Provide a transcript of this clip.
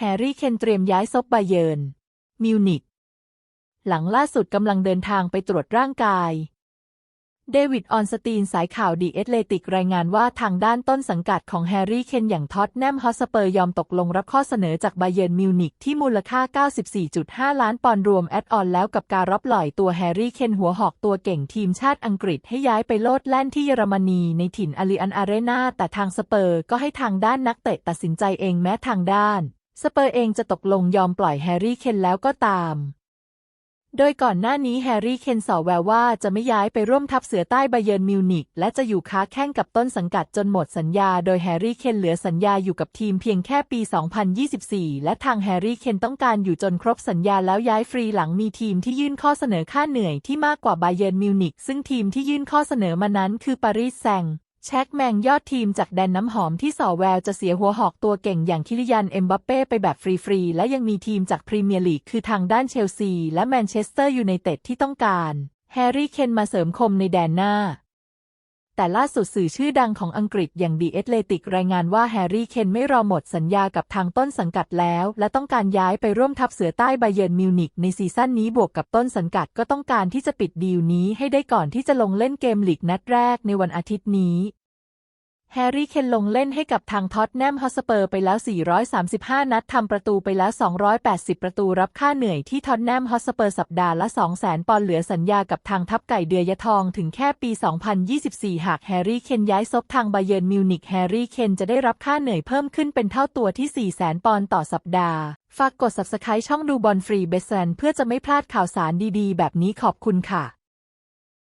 แฮร์รี่เคนเตรียมย้ายซบบาเยิร์นมิวนิกหลังล่าสุดกำลังเดินทางไปตรวจร่างกาย เดวิดออนสตีนสายข่าวดีเอตเลติกรายงานว่าทางด้านต้นสังกัดของแฮร์รี่เคนอย่างท็อตแนมฮอสเปอร์ยอมตกลงรับข้อเสนอจากบาเยิร์นมิวนิกที่มูลค่า 94.5 ล้านปอนด์รวมแอดออนแล้วกับการรับปล่อยตัวแฮร์รี่เคนหัวหอกตัวเก่งทีมชาติอังกฤษให้ย้ายไปโลดแล่นที่เยอรมนีในถิ่นอาลีอันอารีนาแต่ทางสเปอร์ก็ให้ทางด้านนักเตะตัดสินใจเองแม้ทางด้าน สเปอร์เองจะตกลงยอมปล่อยแฮร์รี่เคนแล้วก็ตาม โดยก่อนหน้านี้แฮร์รี่เคนสอแววว่าจะไม่ย้ายไปร่วมทัพเสือใต้ไบเยิร์นมิวนิกและจะอยู่ค้าแข่งกับต้นสังกัดจนหมดสัญญา โดยแฮร์รี่เคนเหลือสัญญาอยู่กับทีมเพียงแค่ปี 2024 และทางแฮร์รี่เคนต้องการอยู่จนครบสัญญาแล้วย้ายฟรีหลังมีทีมที่ยื่นข้อเสนอค่าเหนื่อยที่มากกว่าไบเยิร์นมิวนิกซึ่งทีมที่ยื่นข้อเสนอมานั้นคือปารีสแซง แช็กแมงยอดทีมจากแดนน้ำหอมที่ส่อแววจะเสียหัวหอกตัวเก่งอย่างคิริยันเอ็มบัปเป้ไปแบบฟรีๆ และยังมีทีมจากพรีเมียร์ลีกคือทางด้านเชลซี และแมนเชสเตอร์ยูไนเต็ดที่ต้องการ แฮร์รี่เคนมาเสริมคมในแดนหน้า แต่ล่าสุดสื่อชื่อดังของอังกฤษอย่างดีเอตเลติกรายงานว่าแฮร์รี่เคนไม่รอหมดสัญญากับทางต้นสังกัดแล้ว และต้องการย้ายไปร่วมทัพเสือใต้ไบเยิร์นมิวนิกในซีซั่นนี้บวกกับต้นสังกัดก็ต้องการที่จะปิดดีลนี้ให้ได้ก่อนที่จะลงเล่นเกมลีกนัดแรกในวันอาทิตย์นี้ แฮร์รี่เคนลงเล่นให้กับทางท็อตแนมฮอสเปอร์ไปแล้ว 435 นัดทำประตูไปแล้ว 280 ประตูรับค่าเหนื่อยที่ท็อตแนมฮอสเปอร์สัปดาห์ละ 200,000 ปอนด์เหลือสัญญากับทางทัพไก่เดือยทองถึงแค่ปี 2024 หากแฮร์รี่เคนย้ายซบทางไบเยิร์นมิวนิกแฮร์รี่เคนจะได้รับค่าเหนื่อยเพิ่มขึ้นเป็นเท่าตัวที่ 400,000 ปอนด์ต่อสัปดาห์ ฝากกด subscribe ช่องดูบอลฟรีเบสแซนเพื่อจะไม่พลาดข่าวสารดีๆ แบบนี้ขอบคุณค่ะ